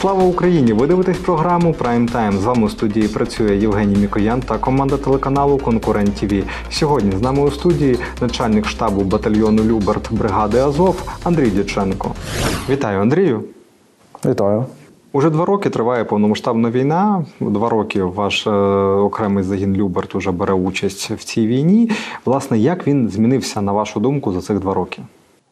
Слава Україні! Ви дивитесь програму Прайм Тайм. З вами у студії працює Євгеній Мікоян та команда телеканалу Конкурент ТВ. Сьогодні з нами у студії начальник штабу батальйону Люберт бригади Азов Андрій Дяченко. Вітаю, Андрію! Вітаю. Уже два роки триває повномасштабна війна. Два роки ваш е, окремий загін Люберт уже бере участь в цій війні. Власне, як він змінився на вашу думку за цих два роки?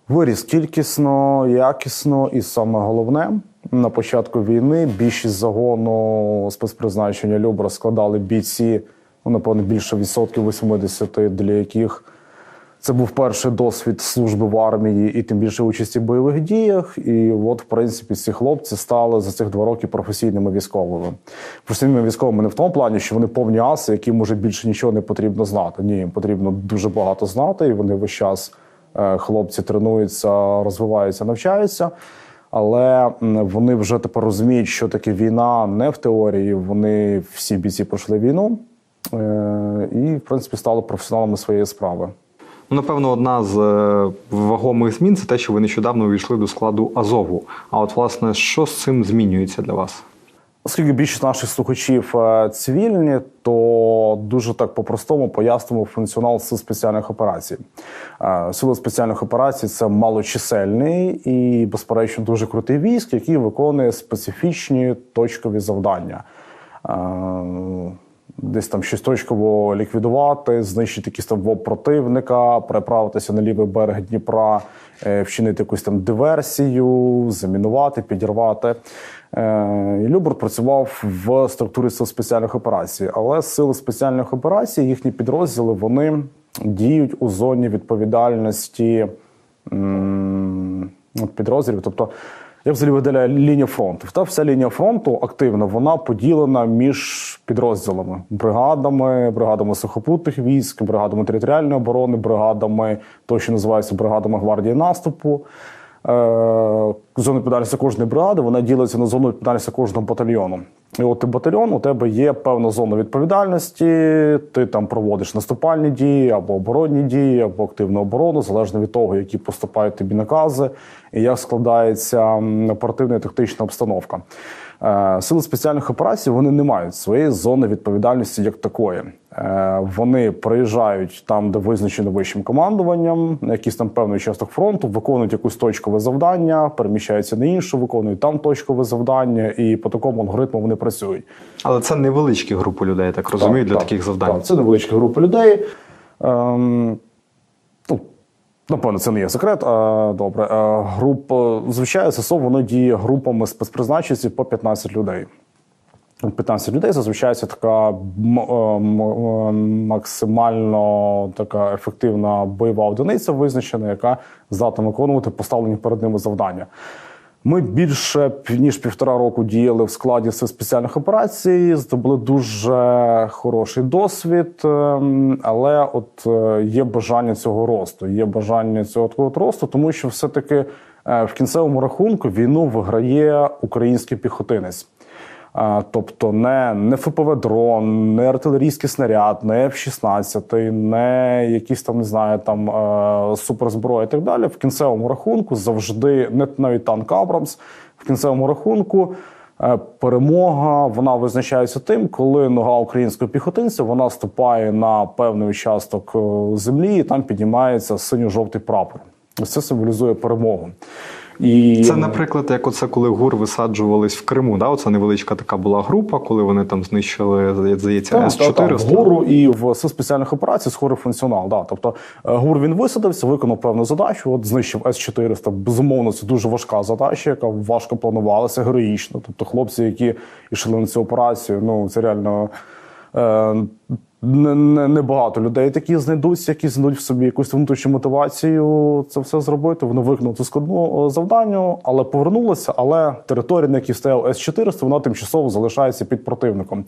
Виріс кількісно, якісно, і саме головне на початку війни більшість загону спецпризначення Любра складали бійці, ну, напевно, більше відсотків 80, для яких це був перший досвід служби в армії і тим більше участі в бойових діях. І от, в принципі, ці хлопці стали за цих два роки професійними військовими. Професійними військовими не в тому плані, що вони повні аси, яким може більше нічого не потрібно знати. Ні, їм потрібно дуже багато знати, і вони весь час хлопці тренуються, розвиваються, навчаються. Але вони вже тепер розуміють, що таке війна не в теорії. Вони всі бійці пройшли війну е, і, в принципі, стали професіоналами своєї справи. Ну, напевно, одна з е, вагомих змін це те, що ви нещодавно увійшли до складу Азову. А от, власне, що з цим змінюється для вас? Оскільки більшість наших слухачів е, цивільні, то дуже так по-простому пояснимо функціонал сил спеціальних операцій. Е, Сили спеціальних операцій це малочисельний і, безперечно, дуже крутий військ, який виконує специфічні точкові завдання. Десь там щось точково ліквідувати, знищити якийсь там ВОП противника, переправитися на лівий берег Дніпра, е, вчинити якусь там диверсію, замінувати, підірвати. Е, І Любер працював в структурі сил спеціальних операцій, але сили спеціальних операцій, їхні підрозділи, вони діють у зоні відповідальності підрозділів. Тобто, як взагалі виділяю лінія фронту? Та вся лінія фронту активна, вона поділена між підрозділами: бригадами, бригадами сухопутних військ, бригадами територіальної оборони, бригадами, то, що називається бригадами гвардії наступу. Зона відповідальності кожної бригади вона ділиться на зону відповідальності кожного батальйону. І от ти батальйон, у тебе є певна зона відповідальності, ти там проводиш наступальні дії або оборонні дії, або активну оборону, залежно від того, які поступають тобі накази, і як складається оперативна і тактична обстановка. Е, Сили спеціальних операцій вони не мають своєї зони відповідальності як такої. Е, Вони приїжджають там, де визначено вищим командуванням, якийсь там певний участок фронту, виконують якусь точкове завдання, переміщаються на інше, виконують там точкове завдання, і по такому алгоритму вони працюють. Але це невеличкі групи людей, я так розумію, для таких завдань. Так, це невеличка група людей. Ем, ну, напевно, це не є секрет. А, добре. Е, група, звичайно, ССО воно діє групами спецпризначенців по 15 людей. 15 людей зазвичай це така е, е, максимально така ефективна бойова одиниця визначена, яка здатна виконувати поставлені перед ними завдання. Ми більше ніж півтора року діяли в складі сил спеціальних операцій, здобули дуже хороший досвід, ем, але от е, є бажання цього росту, є бажання цього такого росту, тому що все-таки е, в кінцевому рахунку війну виграє український піхотинець. Тобто не, не ФПВ дрон, не артилерійський снаряд, не F-16, не якісь там, не знаю, там е, суперзброя і так далі. В кінцевому рахунку завжди не навіть танк Абрамс. В кінцевому рахунку е, перемога вона визначається тим, коли нога українського піхотинця вона ступає на певний участок е, землі, і там піднімається синьо-жовтий прапор. Це символізує перемогу. І Це, наприклад, як оце, коли ГУР висаджувались в Криму. Да? Оце невеличка така була група, коли вони там знищили, здається, так. С-400. ГУРу і в сил спеціальних операцій схорий функціонал. Да. Тобто е, ГУР він висадився, виконав певну задачу, от знищив С-400. Безумовно, це дуже важка задача, яка важко планувалася, героїчно. Тобто хлопці, які йшли на цю операцію, ну це реально. Е, не, не, людей такі знайдуться, які знайдуть в собі якусь внутрішню мотивацію це все зробити. Вони виконали цю складну е, завданню, але повернулися. Але територія, на якій стояв С-400, вона тимчасово залишається під противником.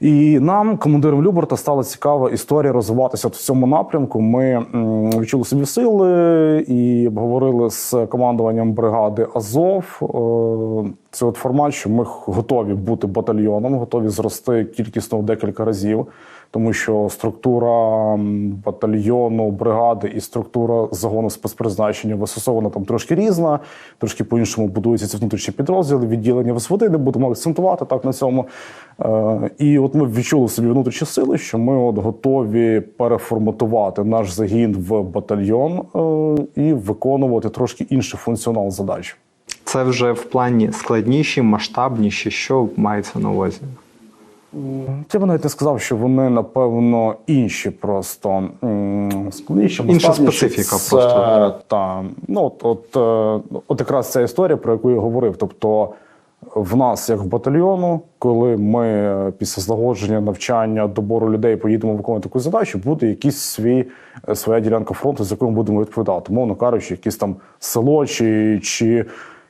І нам, командирам Люберта, стала цікава історія розвиватися в цьому напрямку. Ми відчули собі сили і обговорили з командуванням бригади Азов. Е, Це от формат, що ми готові бути батальйоном, готові зрости кількісно в декілька разів. Тому що структура батальйону, бригади і структура загону спецпризначення в вона там трошки різна, трошки по-іншому будуються ці внутрішні підрозділи, відділення ВСВД, не будемо акцентувати так на цьому. Е, І от ми відчули собі внутрішні сили, що ми от готові переформатувати наш загін в батальйон е, і виконувати трошки інший функціонал задач. Це вже в плані складніші, масштабніші, що мається на увазі? Я б навіть не сказав, що вони напевно інші, просто складніші, Інша специфіка Це, просто. Та, ну, от, от, е, от якраз ця історія, про яку я говорив. Тобто, в нас, як в батальйону, коли ми е, після злагодження, навчання, добору людей поїдемо виконувати таку задачу, буде якийсь свій е, своя ділянка фронту, з якою ми будемо відповідати. Мовно кажучи, якесь там село чи. чи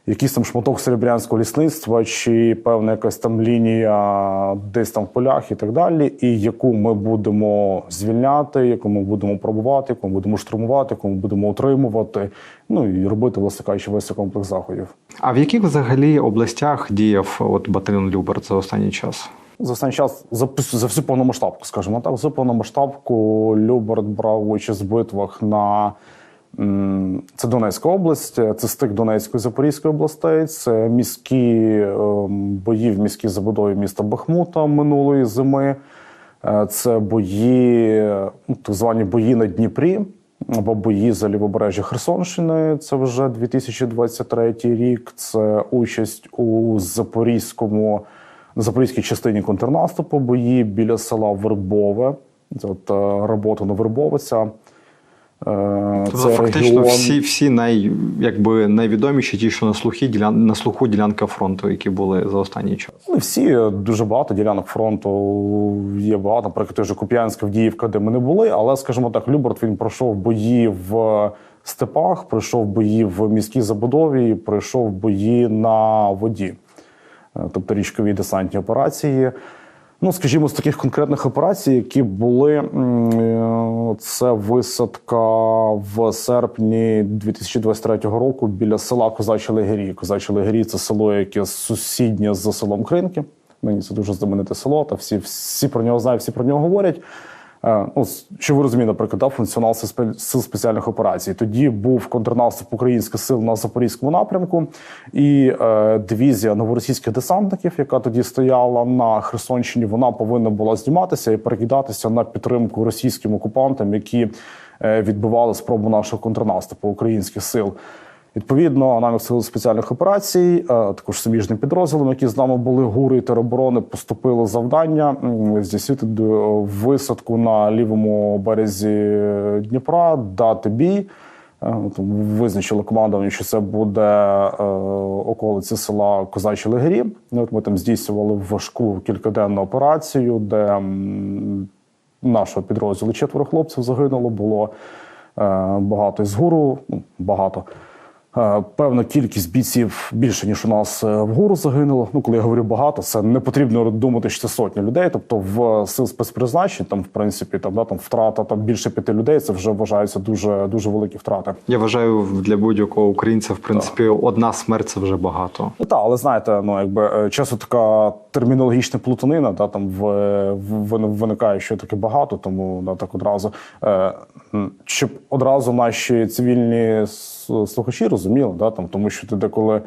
якийсь там шматок серебрянського лісництва, чи певна якась там лінія десь там в полях і так далі, і яку ми будемо звільняти, яку ми будемо пробувати, яку ми будемо штурмувати, яку ми будемо утримувати. Ну і робити, власне кажучи, весь комплекс заходів. А в яких взагалі областях діяв от батальйон Люберт за останній час? За останній час за, за всю повномасштабку, скажімо так, за повномасштабку Люберт брав участь в битвах на це Донецька область, це стик Донецької Запорізької областей, це міські ем, бої в міській забудові міста Бахмута минулої зими. Е, Це бої, ну, так звані бої на Дніпрі або бої за лівобережжя Херсонщини. Це вже 2023 рік. Це участь у Запорізькому запорізькій частині контрнаступу, бої біля села Вербове. Це от е, робота на Вербовиця. Е, Тобто, фактично, регіон. всі, всі най, якби, найвідоміші, ті, що на, слухі, ділян, на слуху ділянка фронту, які були за останній час. Ну, всі е, дуже багато ділянок фронту є багато. Наприклад, той же Куп'янська, Вдіївка, де ми не були. Але, скажімо так, Люберт він пройшов бої в степах, пройшов бої в міській забудові, пройшов бої на воді, Е, тобто річкові десантні операції. Ну, скажімо, з таких конкретних операцій, які були, е, це висадка в серпні 2023 року біля села Козачі Легері. Козачі Легері це село, яке сусіднє з селом Кринки. Мені це дуже знамените село, та всі, всі про нього знають, всі про нього говорять. Е, Ну, що ви розумієте, наприклад, да, функціонал сил спеціальних операцій. Тоді був контрнаступ українських сил на запорізькому напрямку, і е, дивізія новоросійських десантників, яка тоді стояла на Херсонщині, вона повинна була зніматися і перекидатися на підтримку російським окупантам, які е, відбивали спробу нашого контрнаступу українських сил. Відповідно, аналог сил спеціальних операцій, е, також суміжним підрозділом, які з нами були гури і тероборони, поступило завдання здійснити висадку на лівому березі Дніпра, дати бій. Е, Визначили командування, що це буде е, околиці села Козачі Легері. Ну, ми там здійснювали важку кількаденну операцію, де нашого підрозділу четверо хлопців загинуло. Було багато із гуру, ну, багато. Е, Певна кількість бійців більше ніж у нас е, вгору загинуло. Ну, коли я говорю багато, це не потрібно думати, що це сотні людей. Тобто, в сил спецпризначень там, в принципі, там да там втрата там більше п'яти людей. Це вже вважаються дуже дуже великі втрати. Я вважаю, для будь-якого українця, в принципі, одна смерть це вже багато. Ну так, але знаєте, ну якби е, часто така термінологічна плутанина, да, там в, в, виникає, що таке багато, тому да, так одразу. Е, щоб одразу наші цивільні слухачі розуміли, да, там, тому що ти деколи. е,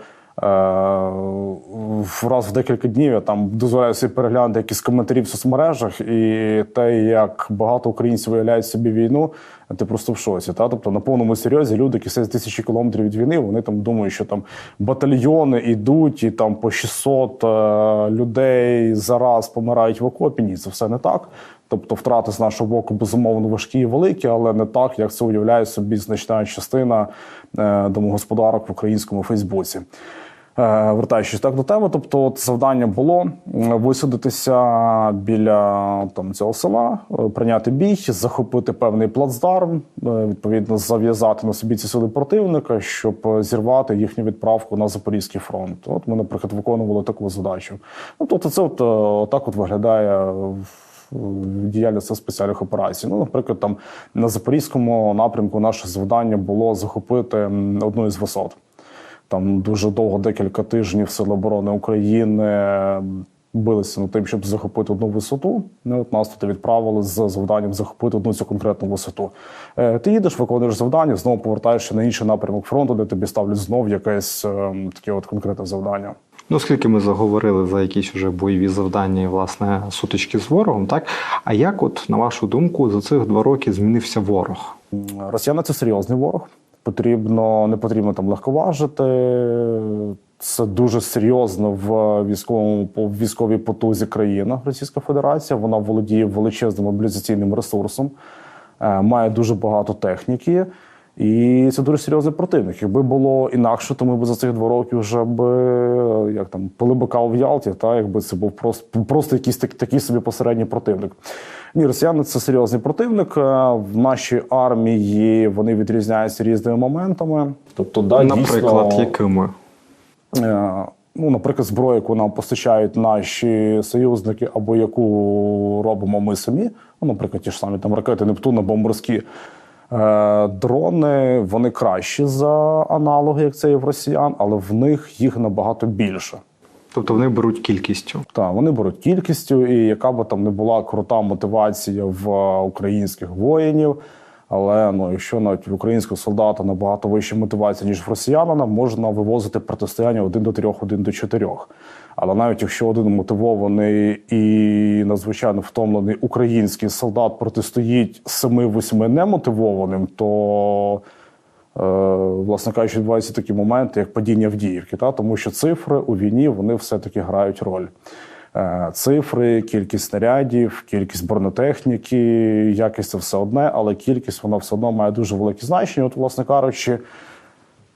раз в декілька днів я там дозволяю собі переглянути якісь коментарі в соцмережах, і те, як багато українців виявляють собі війну, ти просто в шоці. Та? Тобто на повному серйозі люди, які сидять тисячі кілометрів від війни, вони там думають, що там батальйони йдуть і там по 600 е, людей зараз помирають в окопі. Ні, це все не так. Тобто втрати з нашого боку безумовно важкі і великі, але не так, як це уявляє собі значна частина е, домогосподарок в українському Фейсбуці. Е, Вертаючись так до теми, тобто от завдання було м, висадитися біля там цього села, е, прийняти бій, захопити певний плацдарм, е, відповідно зав'язати на собі ці сили противника, щоб е, зірвати їхню відправку на Запорізький фронт. От ми, наприклад, виконували таку задачу. Ну тобто, це от е, так от виглядає. Діяльність спеціальних операцій. Ну, наприклад, там на запорізькому напрямку наше завдання було захопити одну із висот. Там дуже довго, декілька тижнів Сили оборони України билися над тим, щоб захопити одну висоту. Ну, от нас туди відправили з завданням захопити одну цю конкретну висоту. Е, ти їдеш, виконуєш завдання, знову повертаєшся на інший напрямок фронту, де тобі ставлять знов якесь е, таке от конкретне завдання. Ну, оскільки ми заговорили за якісь уже бойові завдання і власне сутички з ворогом, так а як, от на вашу думку, за цих два роки змінився ворог? Росіяни це серйозний ворог. Потрібно не потрібно там легковажити. Це дуже серйозно в військовому по військовій потузі країна Російська Федерація. Вона володіє величезним мобілізаційним ресурсом, е, має дуже багато техніки. І це дуже серйозний противник. Якби було інакше, то ми б за цих два роки вже б як там пили би каву в Ялті, та якби це був просто просто якийсь так, такий собі посередній противник. Ні, росіяни це серйозний противник. Е, В нашій армії вони відрізняються різними моментами. Тобто, да, Наприклад, дійсно, якими? Е, Ну, наприклад, зброю, яку нам постачають наші союзники, або яку робимо ми самі. Ну, наприклад, ті ж самі там ракети Нептун або морські е, дрони, вони кращі за аналоги, як це є в росіян, але в них їх набагато більше. Тобто вони беруть кількістю. Так, вони беруть кількістю, і яка би там не була крута мотивація в е, українських воїнів. Але ну, якщо навіть в українського солдата набагато вища мотивація, ніж в росіянина, можна вивозити протистояння один до трьох, один до чотирьох. Але навіть якщо один мотивований і надзвичайно втомлений український солдат протистоїть семи-восьми немотивованим, то власне кажучи, відбуваються такі моменти, як падіння Авдіївки, та тому що цифри у війні вони все-таки грають роль. Е, Цифри, кількість снарядів, кількість бронетехніки, якість це все одне, але кількість вона все одно має дуже велике значення. От, власне кажучи, е,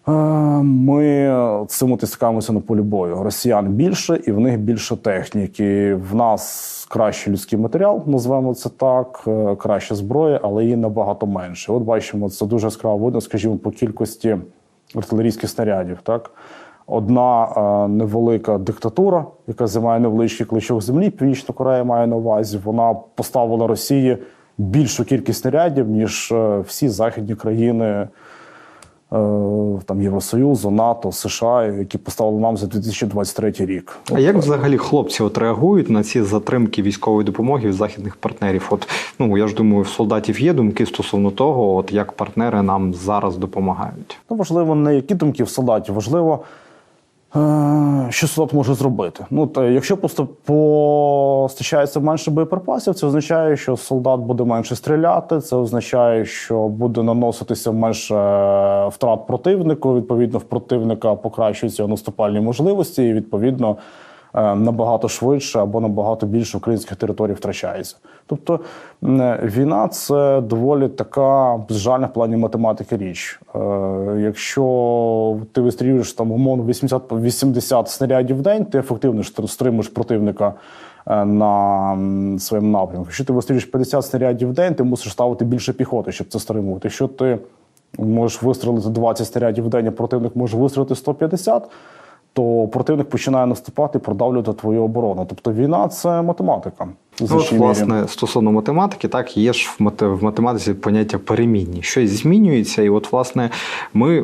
ми цим стикаємося на полі бою. Росіян більше і в них більше техніки. В нас кращий людський матеріал, назвемо це так, е, краща зброя, але її набагато менше. От бачимо, це дуже яскраво видно, скажімо, по кількості артилерійських снарядів. Так, одна е, невелика диктатура, яка займає невеличкий кличок землі, Північна Корея має на увазі. Вона поставила Росії більшу кількість снарядів, ніж е, всі західні країни. Е, Там Євросоюзу, НАТО, США, які поставили нам за 2023 рік. А як взагалі хлопці от реагують на ці затримки військової допомоги від західних партнерів? От ну я ж думаю, в солдатів є думки стосовно того, от як партнери нам зараз допомагають. Ну, важливо не які думки в солдатів, важливо, що солдат може зробити. Ну, то якщо просто постачається менше боєприпасів, це означає, що солдат буде менше стріляти, це означає, що буде наноситися менше е, втрат противнику. Відповідно, в противника покращуються наступальні можливості, і відповідно. Е, Набагато швидше або набагато більше українських територій втрачається. Тобто війна це доволі така безжальна в плані математики річ. Е, якщо ти вистрілюєш там умовно 80, 80 снарядів в день, ти ефективно стримуєш противника е, на своєму напрямку. Якщо ти вистрілюєш 50 снарядів в день, ти мусиш ставити більше піхоти, щоб це стримувати. Якщо ти можеш вистрілити 20 снарядів в день, а противник може вистрілити 150, то противник починає наступати і продавлювати твою оборону. Тобто війна це математика. Ну, от, власне, стосовно математики, так є ж в в математиці поняття перемінні. Щось змінюється, і от, власне, ми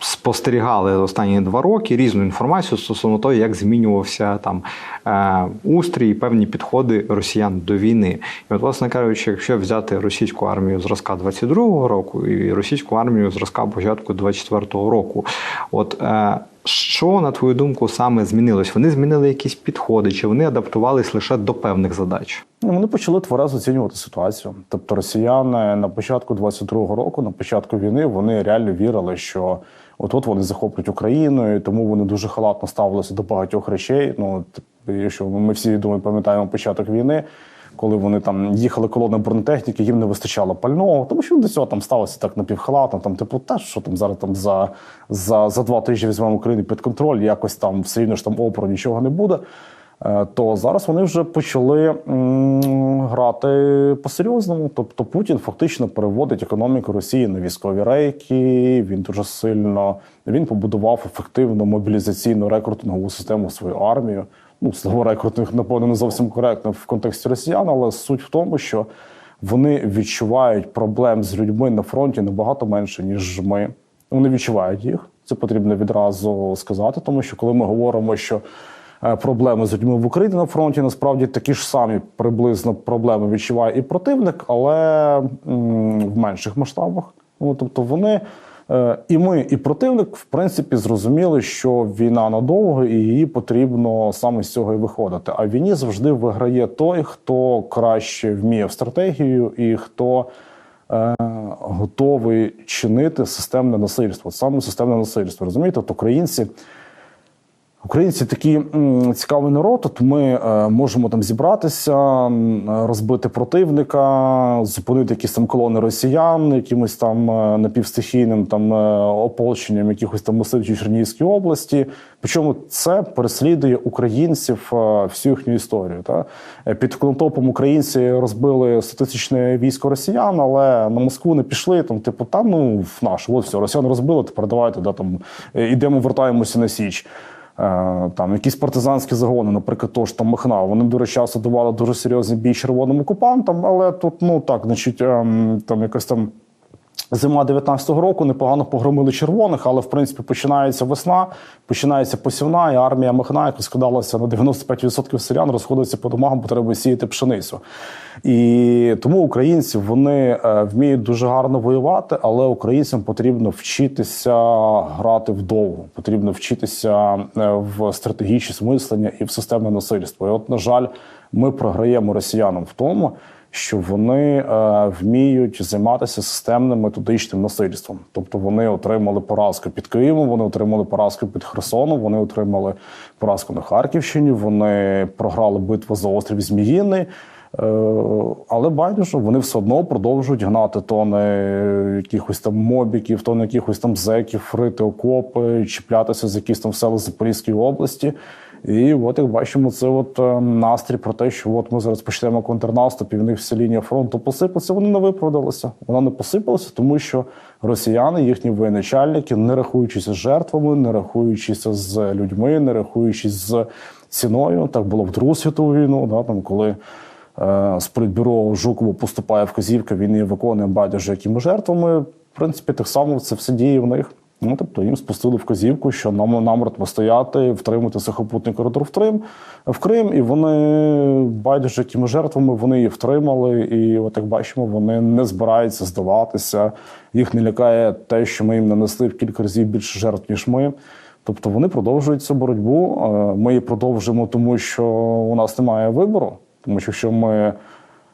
спостерігали останні два роки різну інформацію стосовно того, як змінювався там е, устрій, певні підходи росіян до війни. І от, власне кажучи, якщо взяти російську армію зразка 22-го року і російську армію зразка початку 24-го року, от е, що, на твою думку, саме змінилось? Вони змінили якісь підходи, чи вони адаптувались лише до певних задач? Ну, Вони почали тверезо оцінювати ситуацію. Тобто, росіяни на початку 22-го року, на початку війни, вони реально вірили, що от от вони захоплять Україну, і тому вони дуже халатно ставилися до багатьох речей. Ну якщо ми всі думаю, пам'ятаємо початок війни. Коли вони там їхали колони бронетехніки, їм не вистачало пального, тому що до цього там сталося так напівхалатно. Там, типу, та що там зараз там за, за, за два тижні візьмемо Україну під контроль, якось там все рівно ж там опору нічого не буде. Е, То зараз вони вже почали грати по-серйозному. Тобто Путін фактично переводить економіку Росії на військові рейки. Він дуже сильно він побудував ефективну мобілізаційну рекрутингову систему свою армію. Ну, слово рекрутинг, напевно, не зовсім коректно в контексті росіян, але суть в тому, що вони відчувають проблем з людьми на фронті набагато менше, ніж ми. Вони відчувають їх. Це потрібно відразу сказати, тому що коли ми говоримо, що е, проблеми з людьми в Україні на фронті. Насправді такі ж самі приблизно проблеми відчуває і противник, але в менших масштабах. Ну, тобто вони. Е, І ми, і противник, в принципі, зрозуміли, що війна надовго і її потрібно саме з цього і виходити. А в війні завжди виграє той, хто краще вміє в стратегію і хто е, готовий чинити системне насильство, саме системне насильство. Розумієте, от українці. Українці такі цікавий народ. От ми е, можемо там зібратися, розбити противника, зупинити якісь там колони росіян, якимось там е, напівстихійним там е, ополченням якихось там мисливців Чернігівській області. Причому це переслідує українців всю їхню історію. Та? Під Конотопом українці розбили статистичне військо росіян, але на Москву не пішли. Там, типу, та ну в наш, от все, росіян розбили, тепер давайте да, там, ідемо, вертаємося на Січ. Е, Там якісь партизанські загони, наприклад, тож там Махна. Вони дуже часто давали дуже серйозний бій червоним окупантам, але тут, ну так, значить, ем, там якась там. Зима 19-го року непогано погромили червоних, але в принципі починається весна, починається посівна, і армія Махна, яка складалася на 95% селян, розходиться по домам, бо треба сіяти пшеницю. І тому українці вони е, вміють дуже гарно воювати, але українцям потрібно вчитися грати вдовго, потрібно вчитися е, в стратегічне мислення і в системне насильство. І от, на жаль, ми програємо росіянам в тому що вони е, вміють займатися системним методичним насильством. Тобто вони отримали поразку під Києвом, вони отримали поразку під Херсоном, вони отримали поразку на Харківщині. Вони програли битву за острів Зміїний. Е, але байдуже, вони все одно продовжують гнати тони якихось там мобіків, тони якихось там зеків, рити окопи, чіплятися з якісь там села Запорізької області. І от як бачимо, це от е, настрій про те, що от ми зараз почнемо контрнаступ, і в них вся лінія фронту посипаться. Вони не виправдалися. Вона не посипалася, тому що росіяни, їхні воєначальники, не рахуючися з жертвами, не рахуючися з людьми, не рахуючись з ціною. Так було в Другу світову війну, да, там коли. Е, з політбюро Жукову поступає вказівка, він її виконує байдуже якими жертвами. В принципі, так само це все діє в них. Ну, тобто їм спустили вказівку, що нам нам протистояти, втримати сухопутний коридор в Крим, в Крим, і вони байдуже якими жертвами вони її втримали. І от як бачимо, вони не збираються здаватися. Їх не лякає те, що ми їм нанесли в кілька разів більше жертв, ніж ми. Тобто вони продовжують цю боротьбу. Е, Ми її продовжуємо, тому що у нас немає вибору. Тому що якщо ми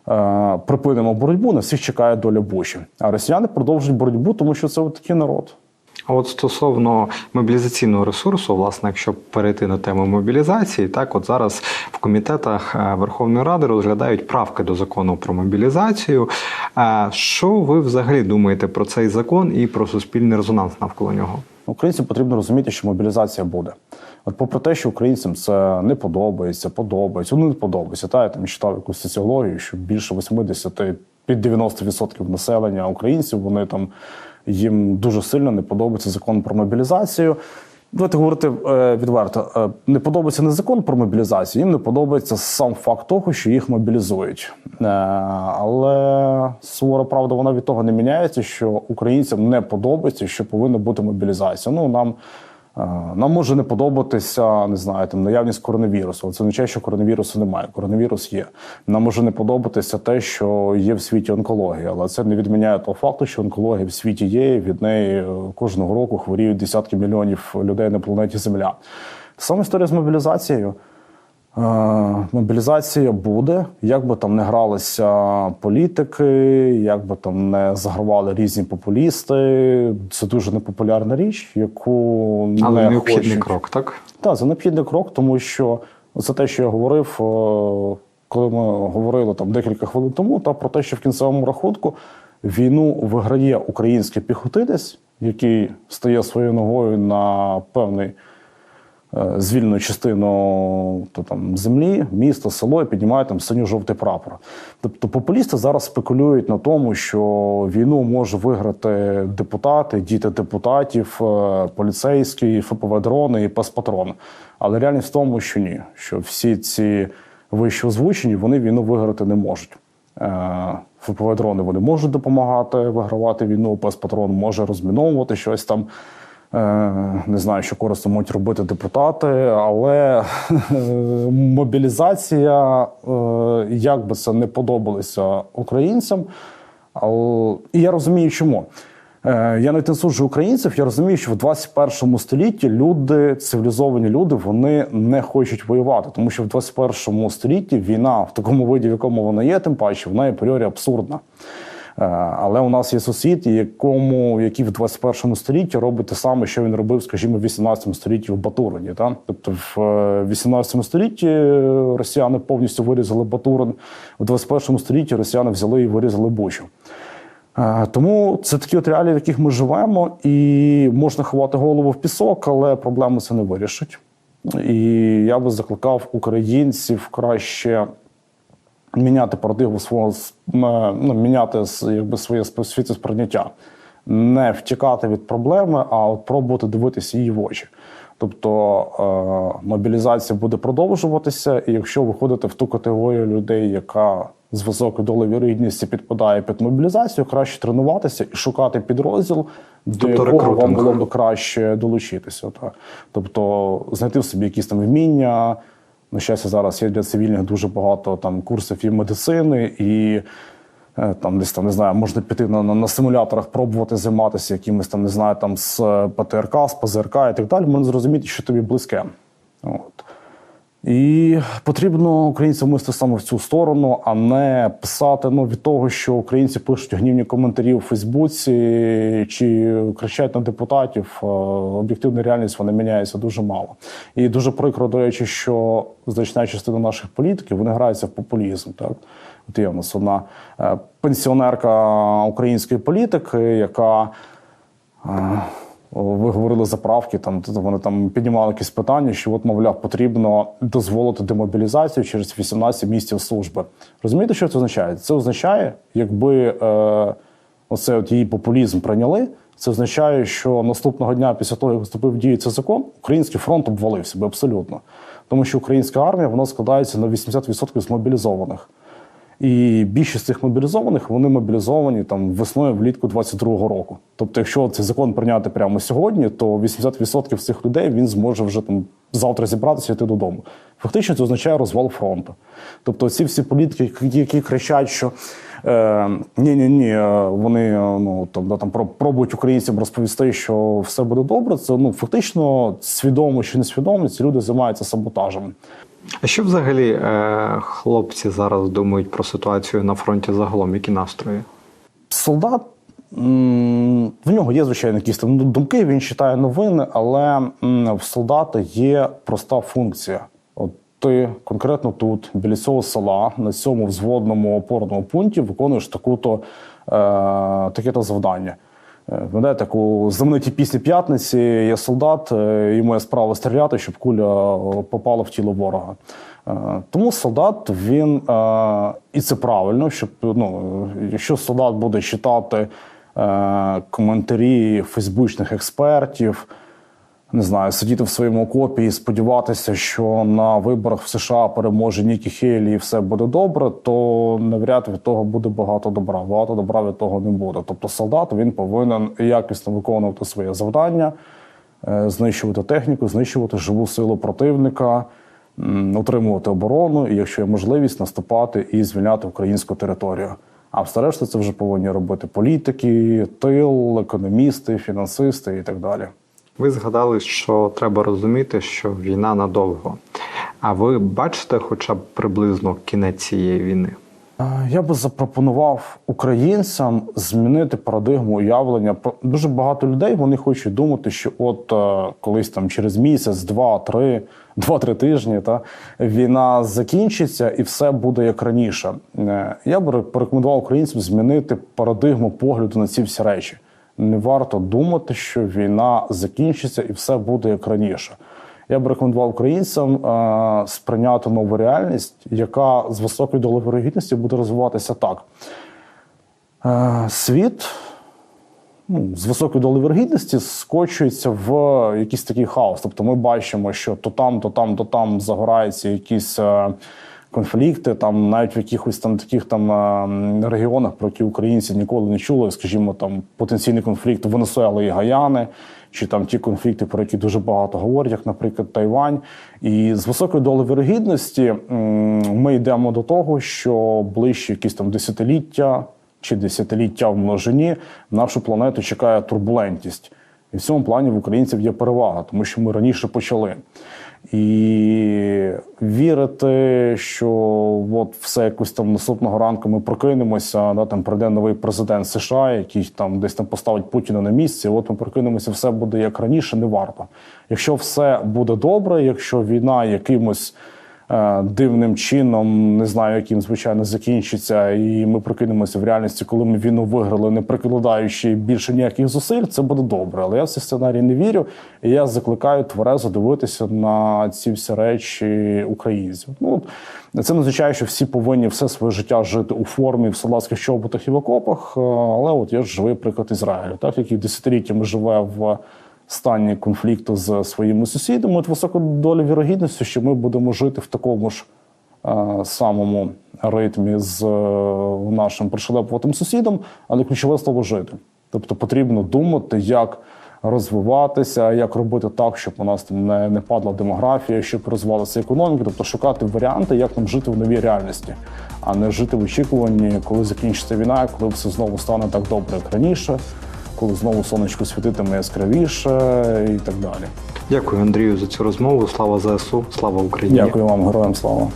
е, припинимо боротьбу, на всіх чекає доля Бучі. А росіяни продовжують боротьбу, тому що це такий народ. А от стосовно мобілізаційного ресурсу, власне, якщо перейти на тему мобілізації, так от зараз в комітетах е, Верховної Ради розглядають правки до закону про мобілізацію. Е, Що ви взагалі думаєте про цей закон і про суспільний резонанс навколо нього? Українцям потрібно розуміти, що мобілізація буде. От, попри те, що українцям це не подобається, подобається, ну не подобається. Та я там читав якусь соціологію, що більше 80, під 90% населення українців вони там їм дуже сильно не подобається закон про мобілізацію. Давайте говорити е, відверто. Е, не подобається не закон про мобілізацію, їм не подобається сам факт того, що їх мобілізують. Е, але сувора правда, вона від того не міняється, що українцям не подобається, що повинна бути мобілізація. Ну нам. Е, Нам може не подобатися, не знаю, там наявність коронавірусу. але Це означає, що коронавірусу немає. Коронавірус є. Нам може не подобатися те, що є в світі онкологія, але це не відміняє того факту, що онкологія в світі є. і Від неї е, кожного року хворіють десятки мільйонів людей на планеті Земля. Саме історія з мобілізацією. Е, Мобілізація буде, як би там не гралися політики, як би там не загравали різні популісти. Це дуже непопулярна річ, яку Але не необхідний хочуть. крок, так? Так, це необхідний крок, тому що це те, що я говорив, е, коли ми говорили там декілька хвилин тому, та про те, що в кінцевому рахунку війну виграє український піхотинець, який стає своєю ногою на певний е, звільну частину то, там, землі, місто, село і піднімає там синьо-жовтий прапор. Тобто популісти зараз спекулюють на тому, що війну може виграти депутати, діти депутатів, е, поліцейські, ФПВ дрони і пес-патрон. Але реальність в тому, що ні, що всі ці вище озвучені, вони війну виграти не можуть. Е, ФПВ дрони вони можуть допомагати вигравати війну, пес-патрон може розміновувати щось там. Е, Не знаю, що корисно можуть робити депутати, але е, мобілізація, е, як би це не подобалося українцям, і я розумію, чому. Я не суджу українців. Я розумію, що в 21 столітті люди, цивілізовані люди, вони не хочуть воювати, тому що в 21 столітті війна в такому виді, в якому вона є, тим паче, вона апріорі абсурдна. Е, Але у нас є сусід, якому який в 21 столітті робить те саме, що він робив, скажімо, в 18 столітті в Батурині. Та? Тобто, в е, 18 столітті росіяни повністю вирізали Батурин, в 21 столітті росіяни взяли і вирізали Бучу. Е, Тому це такі от реалії, в яких ми живемо, і можна ховати голову в пісок, але проблеми це не вирішить. І я би закликав українців краще міняти парадигму свого ну, міняти якби своє сп- світосприйняття, не втікати від проблеми, а от пробувати дивитися її в очі. Тобто е, мобілізація буде продовжуватися, і якщо виходити в ту категорію людей, яка з високою долею вірогідності підпадає під мобілізацію, краще тренуватися і шукати підрозділ, до Тобто якого вам було б краще долучитися. Так. Тобто знайти в собі якісь там вміння. На щастя, зараз є для цивільних дуже багато там курсів і медицини, і е, там десь там не знаю, можна піти на, на, на симуляторах, пробувати займатися якимось там, не знаю, там з е, ПТРК, з ПЗРК і так далі. Можна зрозуміти, що тобі близьке. От. І потрібно українцям мислити саме в цю сторону, а не писати ну, від того, що українці пишуть гнівні коментарі у Фейсбуці чи кричать на депутатів. е, Об'єктивна реальність вона міняється дуже мало. І дуже прикро, до речі, що значна частина наших політиків вони граються в популізм. Так, от є у нас одна е, пенсіонерка української політики, яка. Ви говорили за правки, там вони там піднімали якісь питання, що от, мовляв, потрібно дозволити демобілізацію через 18 місяців служби. Розумієте, що це означає? Це означає, якби е, оце от її популізм прийняли. Це означає, що наступного дня, після того, як вступив в дію цей закон, український фронт обвалився би абсолютно. Тому що українська армія вона складається на 80% з мобілізованих. І більшість цих мобілізованих вони мобілізовані там весною влітку 22-го року. Тобто, якщо цей закон прийняти прямо сьогодні, то 80% цих людей він зможе вже там завтра зібратися і йти додому. Фактично, це означає розвал фронту. Тобто, ці всі політики, які, кричать, що е, ні, ні, ні, вони е, ну там, да, там про- пробують українцям розповісти, що все буде добре. Це ну фактично свідомо чи несвідомо, ці люди займаються саботажем. А що взагалі е, хлопці зараз думають про ситуацію на фронті загалом? Які настрої? солдат. В нього є, звичайно, якісь думки, він читає новини, але в солдата є проста функція. От ти конкретно тут, біля цього села, на цьому взводному опорному пункті виконуєш таку-то, е, таке-то завдання. Е, Пам'ятаєте, таку знамениті пісні п'ятниці я солдат, е, і моя справа стріляти, щоб куля попала в тіло ворога. Е, Тому солдат він і це правильно, щоб ну, якщо солдат буде читати коментарі фейсбучних експертів, не знаю, сидіти в своєму окопі і сподіватися, що на виборах в США переможе Нікі Хейлі і все буде добре, то навряд від того буде багато добра. Багато добра від того не буде. Тобто солдат він повинен якісно виконувати своє завдання, е, знищувати техніку, знищувати живу силу противника, м, утримувати оборону, і якщо є можливість, наступати і звільняти українську територію. А все решта це вже повинні робити політики, тил, економісти, фінансисти і так далі. Ви згадали, що треба розуміти, що війна надовго. А ви бачите хоча б приблизно кінець цієї війни? Е, Я би запропонував українцям змінити парадигму уявлення. Дуже багато людей вони хочуть думати, що от е, колись там через місяць, два, три, два-три тижні та війна закінчиться і все буде як раніше. Е, Я би порекомендував українцям змінити парадигму погляду на ці всі речі. Не варто думати, що війна закінчиться і все буде як раніше. Я б рекомендував українцям е, сприйняти нову реальність, яка з високою долею вирогідності буде розвиватися так. Е, світ ну, з високою долею вирогідності скочується в якийсь такий хаос. Тобто ми бачимо, що то там, то там, то там загораються якісь е, конфлікти, там навіть в якихось там таких там регіонах, про які українці ніколи не чули, скажімо, там потенційний конфлікт Венесуели і Гаяни, чи там ті конфлікти, про які дуже багато говорять, як, наприклад, Тайвань. І з високою долею вірогідності ми йдемо до того, що ближче якісь там десятиліття чи десятиліття в множині нашу планету чекає турбулентність. І в цьому плані в українців є перевага, тому що ми раніше почали. І вірити, що от все якось там наступного ранку ми прокинемося, да, там прийде новий президент США, який там десь там поставить Путіна на місці. От ми прокинемося, все буде як раніше, не варто. Якщо все буде добре, якщо війна якимось дивним чином, не знаю, яким звичайно закінчиться, і ми прокинемося в реальності, коли ми війну виграли, не прикладаючи більше ніяких зусиль, це буде добре. Але я в цей сценарій не вірю. І я закликаю тверезо дивитися на ці всі речі українців. Ну це не означає, що всі повинні все своє життя жити у формі в солдатських чоботах і в окопах. е, Але от є живий приклад Ізраїлю, так який десятиліттями живе в стані конфлікту з своїми сусідами. От висока доля вірогідності, що ми будемо жити в такому ж е, самому ритмі з е, нашим пришелепуватим сусідом, але ключове слово жити. Тобто потрібно думати, як розвиватися, як робити так, щоб у нас там не, не падла демографія, щоб розвивалася економіка, тобто шукати варіанти, як нам жити в новій реальності, а не жити в очікуванні, коли закінчиться війна, коли все знову стане так добре, як раніше, коли знову сонечко світитиме яскравіше і так далі. Дякую, Андрію, за цю розмову. Слава ЗСУ, слава Україні. Дякую вам, героям слава.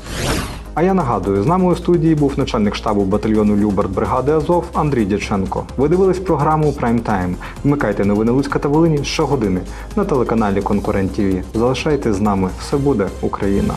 А я нагадую, з нами у студії був начальник штабу батальйону Люберт бригади Азов Андрій Дяченко. Ви дивились програму Прайм Тайм. Вмикайте новини Луцька та Волині щогодини на телеканалі Конкурент ТВ. Залишайтесь з нами. Все буде Україна.